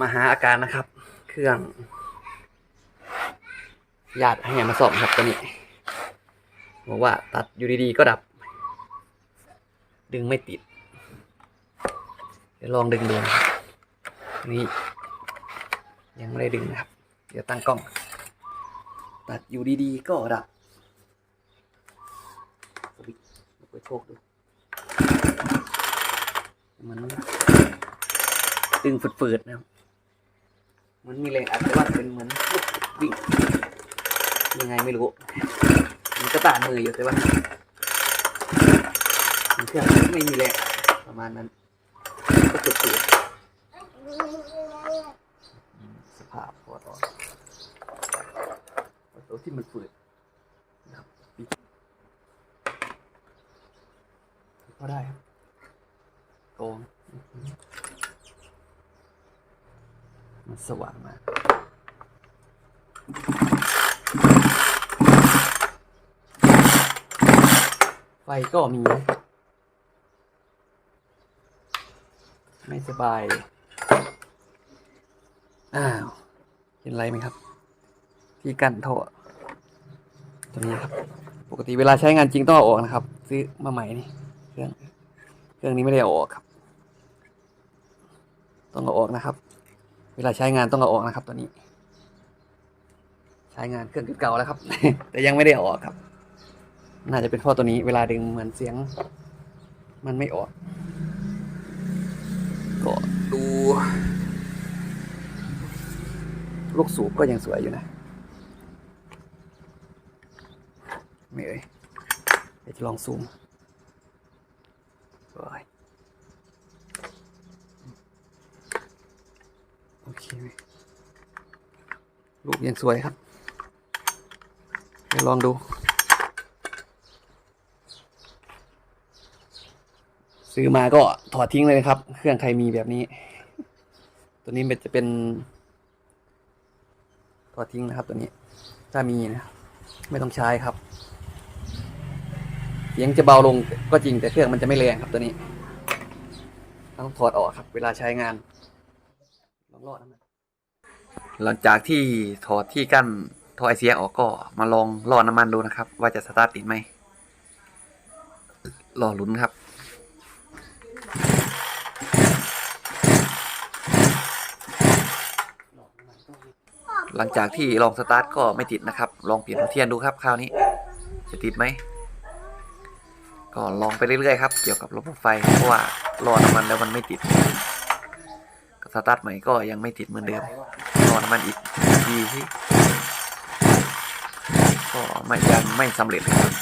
มาหาอาการนะครับ เครื่องญาติให้มาสอบครับตัวนี้บอกว่าตัดอยู่ดีๆก็ดับ ดึงไม่ติด เดี๋ยวลองดึงดูนี่ยังไม่ได้ดึงนะครับ เดี๋ยวตั้งกล้อง ตัดอยู่ดีๆก็ดับสวิตช์ไปโชคดูมันดึงฝืดๆนะครับ มันมีแรงอัดว่าเป็นเหมือนลูกวิ่งยังไงไม่รู้ มันก็ตานมืออยู่แต่ว่ามันเครื่องไม่มีแรงประมาณนั้น ก็จุดๆอืมสภาพพอต่อตัวที่มันฝืดนะครับก็ได้ครับโกง มันสว่างมากไฟก็มี ไม่สบาย อ้าว เห็นอะไรไหมครับ ที่กั้นท่อตัวนี้ครับ ปกติเวลาใช้งานจริงต้องเอาออกนะครับ ซื้อมาใหม่นี่เครื่อง เครื่องนี้ไม่ได้เอาออกครับ ต้องเอาออกนะครับ วลาใช้งานต้องเอาออกนะครับตัวนี้ ใช้งานเครื่องเก่าแล้วครับ แต่ยังไม่ได้ออกครับ น่าจะเป็นเพราะตัวนี้ เวลาดึงเหมือนเสียง มันไม่ออก ก็ดูลูกสูบก็ยังสวยอยู่นะไม่เอ่ยเดี๋ยวจะลองซูมโอ้ยโอ เคไหมลูกยังสวยครับเดี๋ยวลองดู ซื้อมาก็ถอดทิ้งเลยครับ เครื่องใครมีแบบนี้ ตัวนี้มันจะเป็น ถอดทิ้งนะครับตัวนี้ ถ้ามีนะไม่ต้องใช้ครับเสียงจะเบาลงก็จริงแต่เครื่องมันจะไม่แรงครับตัวนี้ ต้องถอดออกครับ เวลาใช้งาน องรอดนะมันหลังจากที่ถอดที่กั้นท่อไอเสียออกก็มาลองรอน้ำมันดูนะครับ ว่าจะสตาร์ทติดไหมรอลุ้นครับหลังจากที่ลองสตาร์ทก็ไม่ติดนะครับ ลองเปลี่ยนหัวเทียนดูครับคราวนี้ จะติดไหม ก็ลองไปเรื่อยๆครับ เกี่ยวกับระบบไฟเพราะว่ารอน้ำมันแล้วมันไม่ติด สตาร์ทใหม่ก็ยังไม่ติดเหมือนเดิมรอน้ำมันอีกทีที่ก็ไม่ยังไม่สำเร็จเลยครับ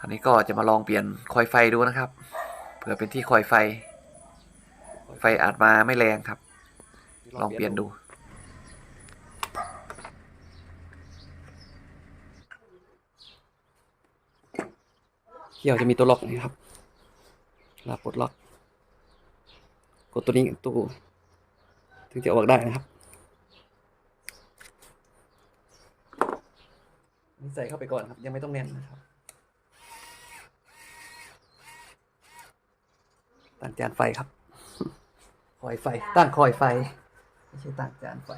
อันนี้ก็จะมาลองเปลี่ยนคอยไฟดูนะครับ เผื่อเป็นที่คอยไฟ ไฟอาจมาไม่แรงครับ ลองเปลี่ยนดูเขี่ยวจะมีตัวล็อกนี่ครับลาปลดล็อก กดตัวนี้ตู้ถึงจะออกได้นะครับนี่ใส่เข้าไปก่อนครับ ยังไม่ต้องแน่นนะครับตั้งจานไฟครับ คอยไฟ ตั้งคอยไฟ ไม่ใช่ตั้งจานไฟ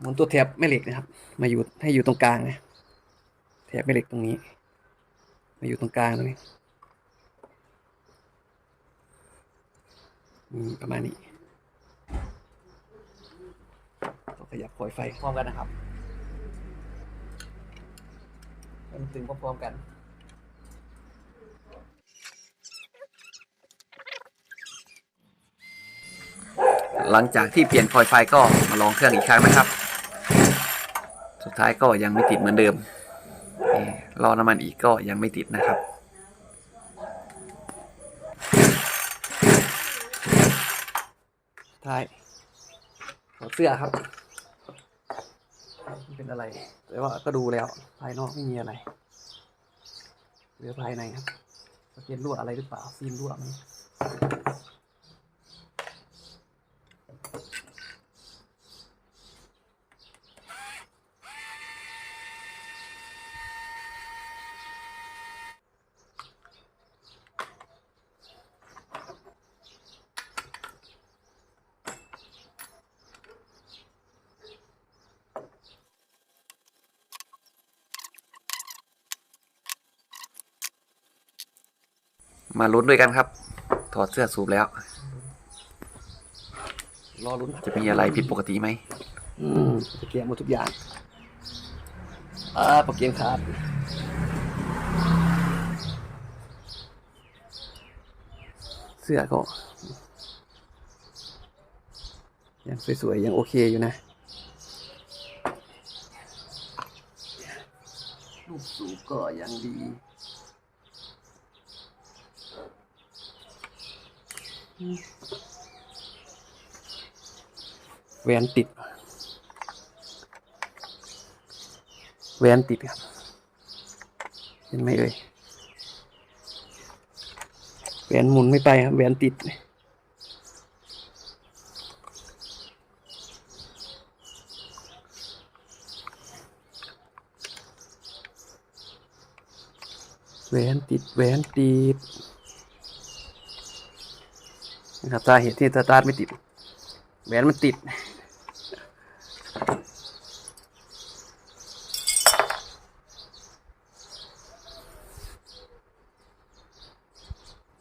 หมุนตัวแถบแม่เหล็กนะครับ มาอยู่ให้อยู่ตรงกลางนะแถบแม่เหล็กตรงนี้ มาอยู่ตรงกลางตรงนี้อืม ประมาณนี้ต้องขยับคอยไฟพร้อมกันนะครับมันตึงพร้อมๆกันหลังจากที่เปลี่ยนคอยไฟก็มาลองเครื่องอีกครั้งนะครับ สุดท้ายก็ยังไม่ติดเหมือนเดิมรอน้ำมันอีกก็ยังไม่ติดนะครับ ท้ายถอดเสื้อครับไม่เป็นอะไร แต่ว่าก็ดูแล้ว ภายนอกไม่มีอะไรเหลือภายในครับจะเป็นรั่วอะไรหรือเปล่าซีมรั่วไหม มาลุ้นด้วยกันครับ ถอดเสื้อสูบแล้ว รอลุ้นจะมีอะไรผิดปกติไหมอืมจะเกียร์หมดทุกอย่างอ่าปากเกียงขาดเสื้อก็ยังสวยๆยังโอเคอยู่นะลูกสูบก็ยังดี แหวนติด แหวนติดครับ เห็นไหมเอ่ยแหวนหมุนไม่ไปครับแหวนติดแหวนติดแหวนติด นะครับสาเหตุที่สตาร์ทไม่ติดแหวนมันติด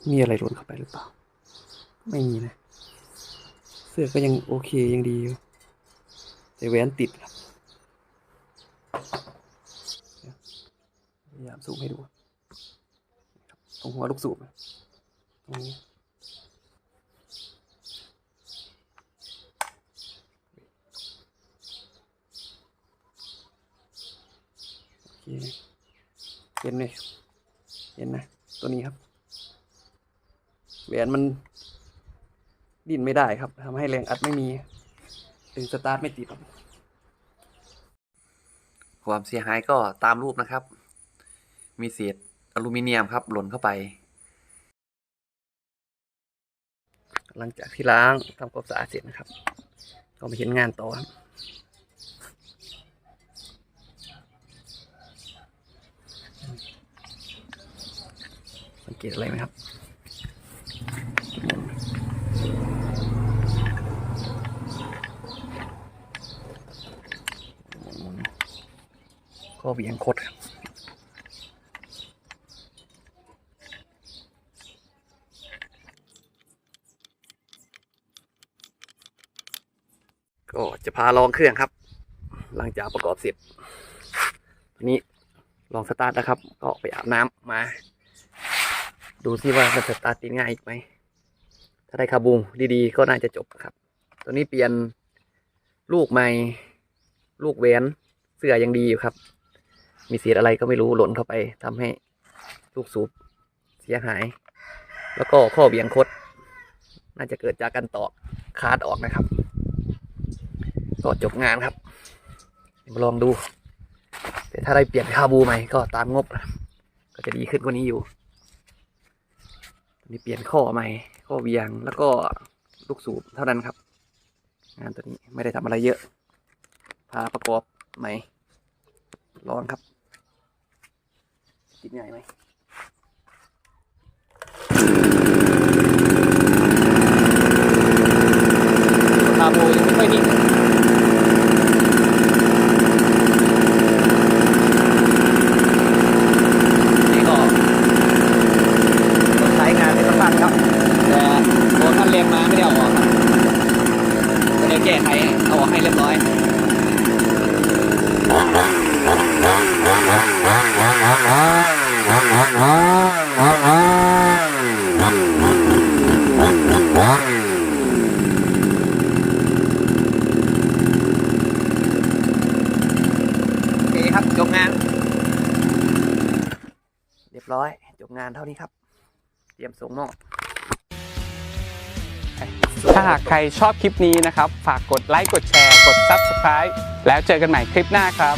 มีอะไรหล่นเข้าไปหรือเปล่า ไม่มีนะ เสื้อก็ยังโอเคยังดีอยู่แต่แหวนติดครับเดี๋ยวพยายามสูบให้ดู ตรงหัวลูกสูบตรงนี้ เห็นไหมเห็นนะ ตัวนี้ครับ แหวนมันดิ้นไม่ได้ครับทำให้แรงอัดไม่มีถึงสตาร์ทไม่ติดครับ ความเสียหายก็ตามรูปนะครับ มีเศษอลูมิเนียมครับ หล่นเข้าไป หลังจากที่ล้างทำความสะอาดเสร็จนะครับ ก็มาเห็นงานต่อครับ สังเกตอะไรไหมครับก็เบี่ยงคดครับก็จะพาลองเครื่องครับ หลังจากประกอบเสร็จทีนี้ลองสตาร์ทนะครับ ก็ไปอาบน้ำมา ดูซิว่ามันสตาร์ทติดง่ายอีกไหม ถ้าได้คาบูดีๆ ก็น่าจะจบครับ ตัวนี้เปลี่ยนลูกใหม่ ลูกแหวนเสื้อยังดีอยู่ครับ มีเศษอะไรก็ไม่รู้หล่นเข้าไปทำให้ลูกสูบเสียหาย แล้วก็ข้อเบี่ยงคด น่าจะเกิดจากการตอกคาดออกนะครับ ก็จบงานครับมาลองดู แต่ถ้าได้เปลี่ยนคาบูใหม่ก็ตามงบ ก็จะดีขึ้นกว่านี้อยู่ นี่เปลี่ยนข้อใหม่ข้อเวียงแล้วก็ลูกสูบเท่านั้นครับ งานตัวนี้ไม่ได้ทำอะไรเยอะ พาประกอบใหม่ลองครับติดง่ายไหมคาบูยังไม่ค่อยนิ่ง นี่ก็ต้องใช้งานในสักพักครับ แต่โดนท่านเรียงมาไม่ได้เอาออกครับก็เดี๋ยวแก้ไข เอาออกให้เรียบร้อยโอเคครับจบงาน เรียบร้อยจบงานเท่านี้ครับ เตรียมส่งมอบ ถ้าหากใครชอบคลิปนี้นะครับ ฝากกดไลค์กดแชร์ กด Subscribe แล้วเจอกันใหม่คลิปหน้าครับ